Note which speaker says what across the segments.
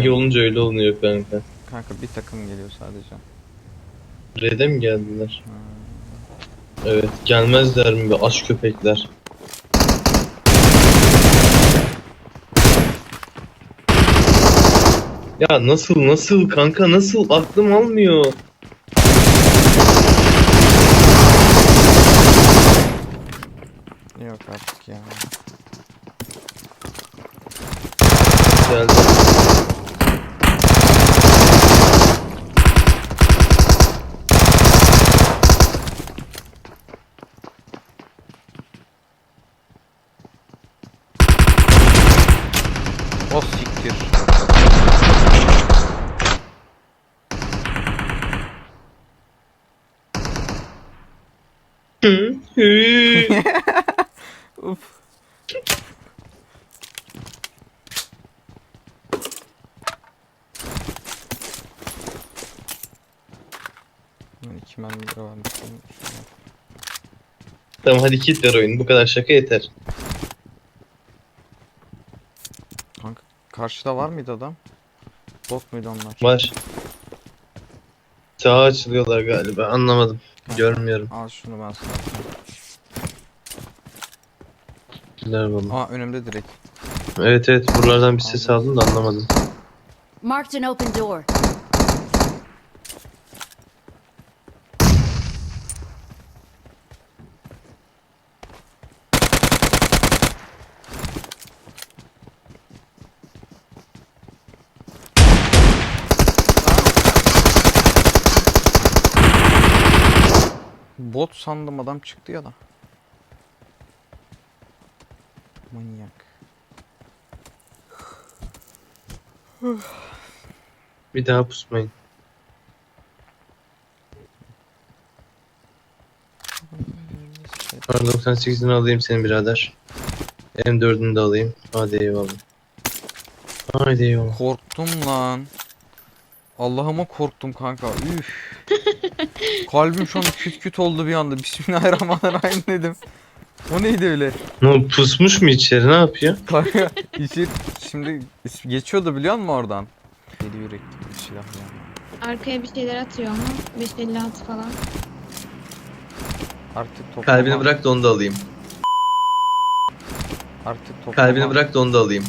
Speaker 1: İyi olunca öyle oluyor kanka.
Speaker 2: Kanka bir takım geliyor sadece.
Speaker 1: Red'e mi geldiler?
Speaker 2: Ha.
Speaker 1: Evet. Gelmezler mi be aç köpekler? Ya nasıl nasıl kanka nasıl aklım almıyor.
Speaker 2: Yok artık ya.
Speaker 1: Geldi.
Speaker 2: Uf. Ben iki mermi
Speaker 1: tamam hadi kit ver oyunu bu kadar şaka yeter.
Speaker 2: Kanka karşıda var mıydı adam? Bot muydu onlar?
Speaker 1: Var. Sağa açılıyorlar galiba anlamadım. Görmüyorum.
Speaker 2: Al şunu ben sana.
Speaker 1: Ver baba.
Speaker 2: Aa önümde direkt.
Speaker 1: Evet evet buralardan bir ses aldım da anlamadım.
Speaker 3: Marked an open door.
Speaker 2: Bot sandım adam çıktı ya da. Manyak.
Speaker 1: Bir daha pusmayın. Kar 98'ini alayım senin birader. M4'ünü de alayım. Hadi eyvallah. Haydi eyvallah.
Speaker 2: Korktum lan. Allah'ıma korktum kanka. Üf. Kalbim şu an küt küt oldu bir anda. Bismillahirrahmanirrahim dedim. O neydi öyle?
Speaker 1: Ne oldu, pusmuş mu içeri ne yapıyor?
Speaker 2: Kanka içi şimdi geçiyordu biliyor musun oradan? Deli yürekli bir silah ya.
Speaker 4: Arkaya bir şeyler atıyor ama 556 falan.
Speaker 2: Artık toplama.
Speaker 1: Kalbini bırak da onu da alayım.
Speaker 2: Artık toplama.
Speaker 1: Kalbini bırak da onu da alayım.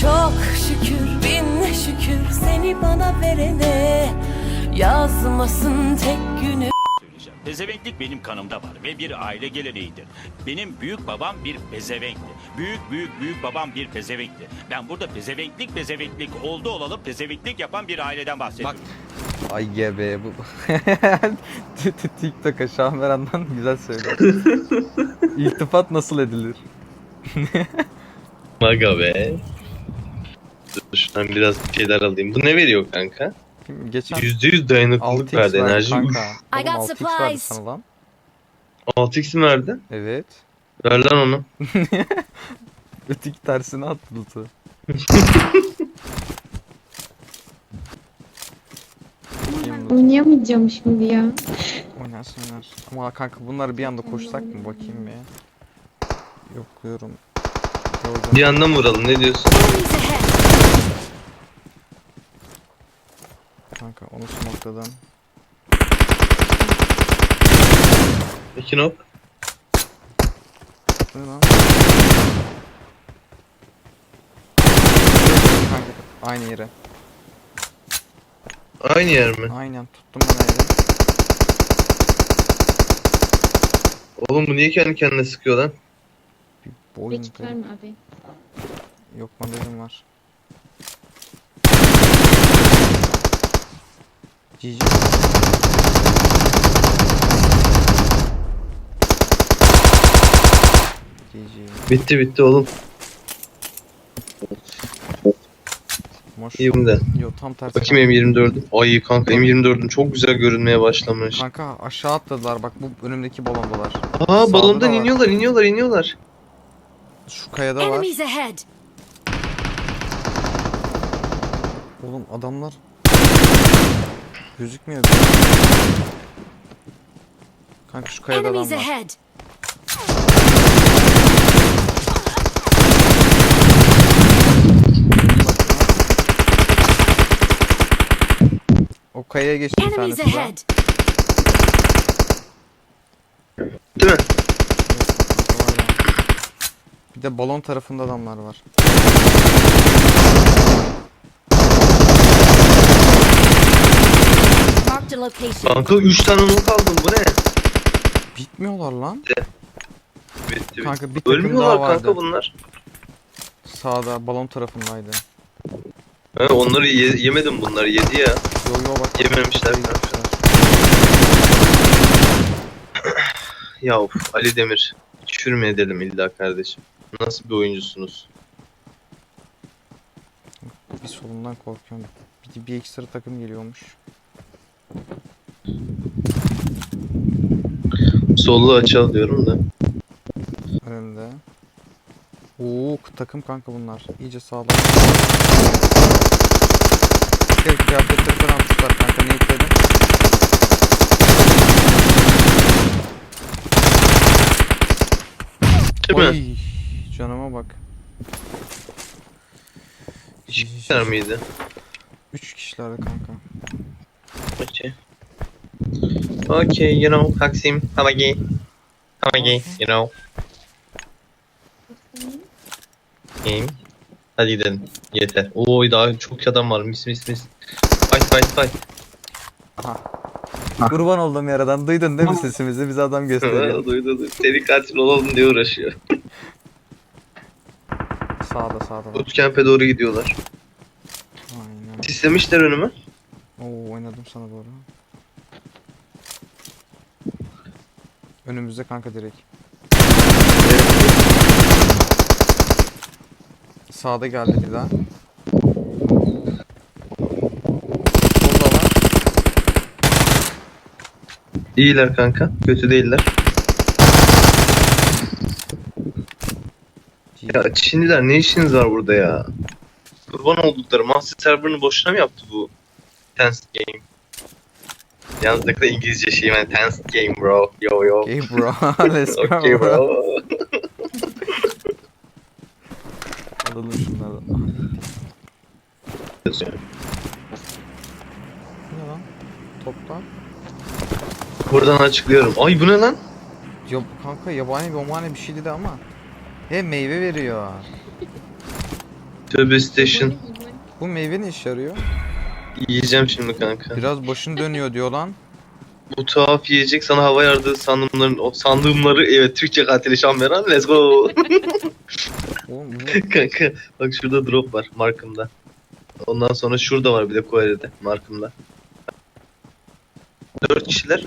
Speaker 5: Çok şükür bin şükür seni bana verene Yazmasın tek günü
Speaker 6: söyleyeceğim. Pezevenklik benim kanımda var ve bir aile geleneğidir. Benim büyük babam bir pezevenkti. Büyük büyük büyük babam bir pezevenkti. Ben burada pezevenklik pezevenklik oldu olalım pezevenklik yapan bir aileden bahsediyorum.
Speaker 2: Ay gebe bu. TikTok'a Şahmeran'dan güzel söyle. İltifat nasıl edilir?
Speaker 1: Maga be. Şuradan biraz bir şeyler alayım. Bu ne veriyor kanka?
Speaker 2: Kim- Geçen
Speaker 1: %100 dayanıklılık
Speaker 2: 6x
Speaker 1: verdi
Speaker 2: verdi
Speaker 1: enerji.
Speaker 2: kanka.
Speaker 3: I
Speaker 2: Oğlum
Speaker 3: got
Speaker 2: 6x verdi
Speaker 3: supplies.
Speaker 2: sana lan.
Speaker 1: 6x mi verdi?
Speaker 2: Evet.
Speaker 1: Ver lan onu.
Speaker 2: Öteki tersine attı loot'u. Bakayım loot'u.
Speaker 4: Oynayamayacağım şimdi ya.
Speaker 2: Oynarsın oynar. Ama kanka bunları bir anda koşsak mı bakayım bir. Yokluyorum. Gördüm.
Speaker 1: Bir yandan vuralım ne diyorsun?
Speaker 3: Enemies ahead.
Speaker 2: Kanka onu smokladım.
Speaker 1: Peki nok.
Speaker 2: Ne lan? Kanka aynı yere.
Speaker 1: Aynı yer mi?
Speaker 2: Aynen tuttum ben yere.
Speaker 1: Oğlum bu niye kendi kendine sıkıyor lan?
Speaker 2: Boyun
Speaker 4: Hiç verme abi.
Speaker 2: Yok modelim var. GG. GG.
Speaker 1: Bitti bitti oğlum.
Speaker 2: Moş.
Speaker 1: İyi bunda.
Speaker 2: Yo tam tersi.
Speaker 1: Bakayım M24'üm. Ay kanka M24'üm çok güzel görünmeye başlamış.
Speaker 2: Kanka aşağı atladılar bak bu önümdeki balondalar.
Speaker 1: Aa balondan
Speaker 2: var.
Speaker 1: iniyorlar iniyorlar iniyorlar.
Speaker 2: Şu kayada var. Oğlum adamlar Gözükmüyor. Bir. Kanka şu kayada adam var.
Speaker 3: ahead.
Speaker 2: O kayaya geçti bir tanesi daha.
Speaker 1: Değil mi?
Speaker 2: Bir de balon tarafında adamlar var.
Speaker 3: A location.
Speaker 1: Kanka 3 tane nok aldım bu ne?
Speaker 2: Bitmiyorlar lan.
Speaker 1: Bitti bitti.
Speaker 2: Kanka bir takım
Speaker 1: Ölmüyorlar
Speaker 2: daha vardı.
Speaker 1: kanka bunlar.
Speaker 2: Sağda balon tarafındaydı.
Speaker 1: Ha, onları ye- yemedim bunları yedi ya.
Speaker 2: Yo yo bak.
Speaker 1: Yememişler kanka. Ya of Ali Demir. Çürüme edelim illa kardeşim. Nasıl bir oyuncusunuz?
Speaker 2: Bir solundan korkuyorum. Bir, bir ekstra takım geliyormuş.
Speaker 1: Sollu açal diyorum da.
Speaker 2: Önümde. Oo takım kanka bunlar. İyice sağlam. Şey kıyafetleri falan atmışlar kanka ne yükledin?
Speaker 1: Değil mi?
Speaker 2: Oy, canıma bak.
Speaker 1: İki kişiler miydi?
Speaker 2: 3 kişilerdi kanka.
Speaker 1: Okay. Okay, you know, Taksim, Hamagi. Hamagi, you know. Game. Hadi gidelim. Yeter. Oy daha çok adam var. Mis mis mis. Fight fight fight.
Speaker 2: Kurban olduğum yaradan duydun değil mi sesimizi? Bize adam gösteriyor.
Speaker 1: duydu duydu. Seri katil olalım diye uğraşıyor.
Speaker 2: sağda sağda. var.
Speaker 1: Bootcamp'e doğru gidiyorlar.
Speaker 2: Aynen.
Speaker 1: Sislemişler önümü.
Speaker 2: Oo oynadım sana doğru. Önümüzde kanka direkt. Sağda geldi bir daha. Solda var.
Speaker 1: İyiler kanka. Kötü değiller. Ya Çinliler ne işiniz var burada ya? Kurban oldukları Master Server'ını boşuna mı yaptı bu Tense Game? Yalnız ne kadar İngilizce şey yani Tense Game bro. Yo yo.
Speaker 2: Okay bro. Let's go
Speaker 1: Okay
Speaker 2: bro.
Speaker 1: bro.
Speaker 2: Alalım şunları. Ah, ne lan? Toptan.
Speaker 1: Buradan açıklıyorum. Ay bu ne lan?
Speaker 2: Ya kanka yabani bomani bir şey dedi ama. He meyve veriyor.
Speaker 1: Tövbe station.
Speaker 2: Bu meyve ne işe yarıyor?
Speaker 1: Yiyeceğim şimdi kanka.
Speaker 2: Biraz başın dönüyor diyor lan.
Speaker 1: Bu tuhaf yiyecek sana hava yardığı sandığımların, o sandığımları evet Türkçe katili Şamberan let's go.
Speaker 2: Oğlum bu
Speaker 1: kanka bak şurada drop var markımda. Ondan sonra şurada var bir de Kore'de markımda. Dört kişiler.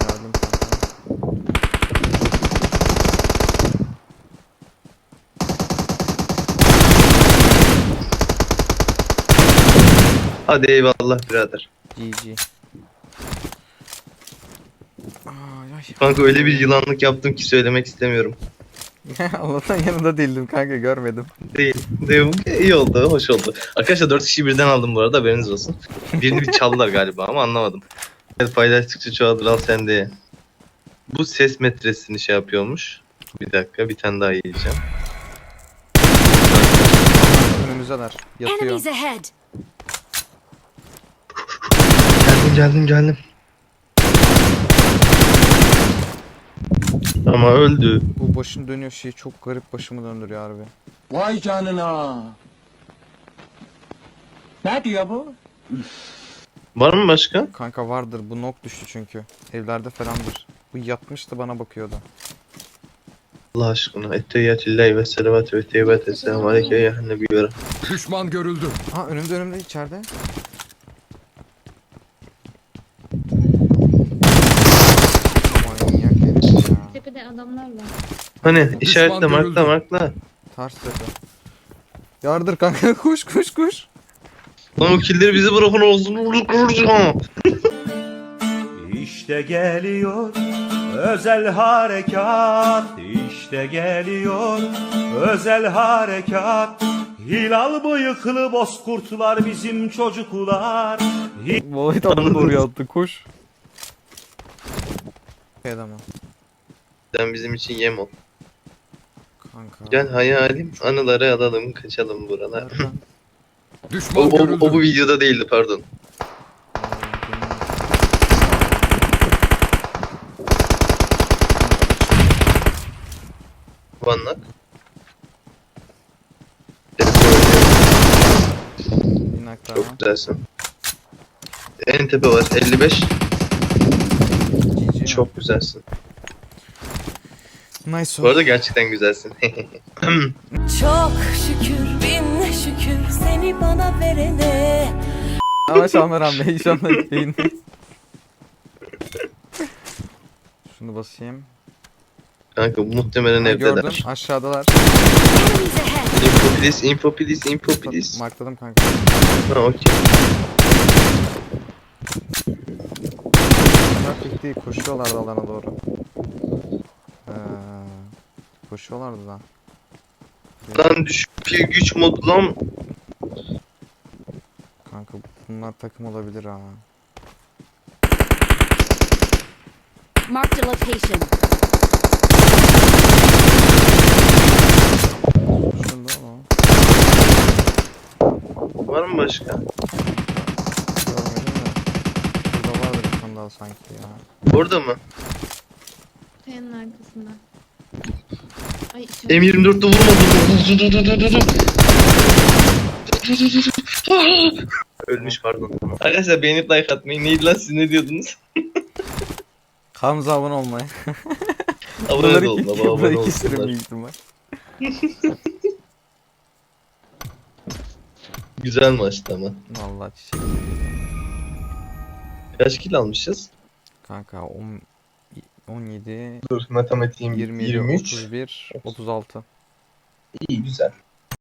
Speaker 2: Geldim kanka.
Speaker 1: Hadi eyvallah birader.
Speaker 2: GG. Ay ay.
Speaker 1: Kanka öyle bir yılanlık yaptım ki söylemek istemiyorum.
Speaker 2: Allah'tan yanında değildim kanka görmedim.
Speaker 1: Değil. Değil. İyi oldu, hoş oldu. Arkadaşlar dört kişi birden aldım bu arada haberiniz olsun. Birini bir çaldılar galiba ama anlamadım. Evet paylaştıkça çoğalır al sen de. Bu ses metresini şey yapıyormuş. Bir dakika bir tane daha yiyeceğim.
Speaker 2: Önümüzdeler. Yatıyor.
Speaker 3: Enemies ahead!
Speaker 1: Geldim geldim. Ama öldü.
Speaker 2: Bu başın dönüyor şey çok garip başımı döndürüyor harbi.
Speaker 7: Vay canına. Ne diyor bu?
Speaker 1: Var mı başka?
Speaker 2: Kanka vardır bu nok düştü çünkü. Evlerde falandır. Bu yatmıştı bana bakıyordu.
Speaker 1: Allah aşkına. Etteyyatüllahi ve selavatü ve teybat esselamu aleyke ya nebi ve
Speaker 7: Düşman görüldü.
Speaker 2: Ha önümde önümde içeride. Manyak herif ya.
Speaker 4: Tepede adamlar var.
Speaker 1: Hani işaretle markla
Speaker 7: görüldü.
Speaker 1: markla.
Speaker 2: Ters tepe. Yardır kanka koş koş koş.
Speaker 1: Lan o killeri bizi bırakın olsun.
Speaker 8: İşte geliyor özel harekat işte geliyor özel harekat Hilal bıyıklı bozkurtlar bizim çocuklar
Speaker 2: Vallahi tam doğru attı koş. Adamı
Speaker 1: Sen bizim için yem ol.
Speaker 2: kanka.
Speaker 1: Gel hayalim anıları alalım kaçalım buralar.
Speaker 2: Nereden?
Speaker 1: O,
Speaker 7: Düşman
Speaker 1: o,
Speaker 7: görüldü.
Speaker 1: o bu videoda değildi pardon. Vanlak.
Speaker 2: İnak
Speaker 1: Çok
Speaker 2: tamam.
Speaker 1: güzelsin. En tepe var 55.
Speaker 2: GG.
Speaker 1: Çok güzelsin.
Speaker 2: Nice
Speaker 1: Bu arada gerçekten güzelsin.
Speaker 5: Çok şükür bin şükür seni bana verene
Speaker 2: Ama Şammeran Bey şu anda yayındayız. Şunu basayım.
Speaker 1: Kanka muhtemelen
Speaker 2: Ha, gördüm
Speaker 1: evdeler.
Speaker 2: aşağıdalar.
Speaker 1: Info please, info please, info please.
Speaker 2: Markladım kanka.
Speaker 1: Ha okey.
Speaker 2: Bunlar değil koşuyorlardı alana doğru. Koşuyorlardı da.
Speaker 1: Lan düşük bir güç modu lan.
Speaker 2: Kanka bunlar takım olabilir ha.
Speaker 3: Marked a location.
Speaker 2: Şurada ama.
Speaker 1: Var mı başka?
Speaker 2: Görmedim de. Burada vardır bir tane daha sanki ya.
Speaker 1: Orada mı?
Speaker 4: Kayanın arkasında. Ay şu
Speaker 1: M24'te vurmadım. Ölmüş pardon. Arkadaşlar beğenip like atmayı. Neydi lan siz ne diyordunuz?
Speaker 2: Hamza abone olmayı.
Speaker 1: Abone olun. Abone
Speaker 2: Bunları kesirim büyük ihtimal.
Speaker 1: Güzel maçtı ama.
Speaker 2: Vallahi çiçek.
Speaker 1: Kaç kill almışız?
Speaker 2: Kanka 10 17
Speaker 1: Dur matematiğim
Speaker 2: 27
Speaker 1: 23.
Speaker 2: 31 36
Speaker 1: İyi güzel.